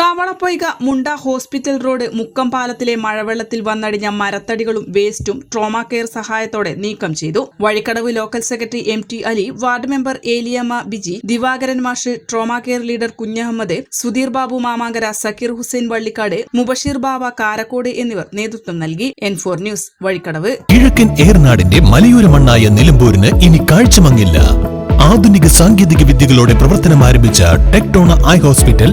Kavalappoyka Munda hospital road Mukkam പാലത്തിലെ മഴവെള്ളത്തിൽ വന്നടിഞ്ഞ മരത്തടികളും വേസ്റ്റും ട്രോമ കെയർ സഹായത്തോടെ നീക്കം ചെയ്തു. Vazhikkadavu local secretary M T Ali ward member Eliyamma Biji Divakaran മാഷ് trauma care leader Kunjahammed Sudheer Babu Mamangara Sakkeer Hussain Vallikkad Mubashir Baba Karakode എന്നിവർ നേതൃത്വം നൽകി. N four news Vazhikkadavu. കിഴക്കൻ ഏർനാടിന്റെ മലയോര മണ്ണായ നിലമ്പൂരിന് ഇനി കാഴ്ചമങ്ങില്ല. ആധുനിക സാങ്കേതിക വിദ്യകളോടെ പ്രവർത്തനം ആരംഭിച്ച ടെക്ടോണ ഐ ഹോസ്പിറ്റൽ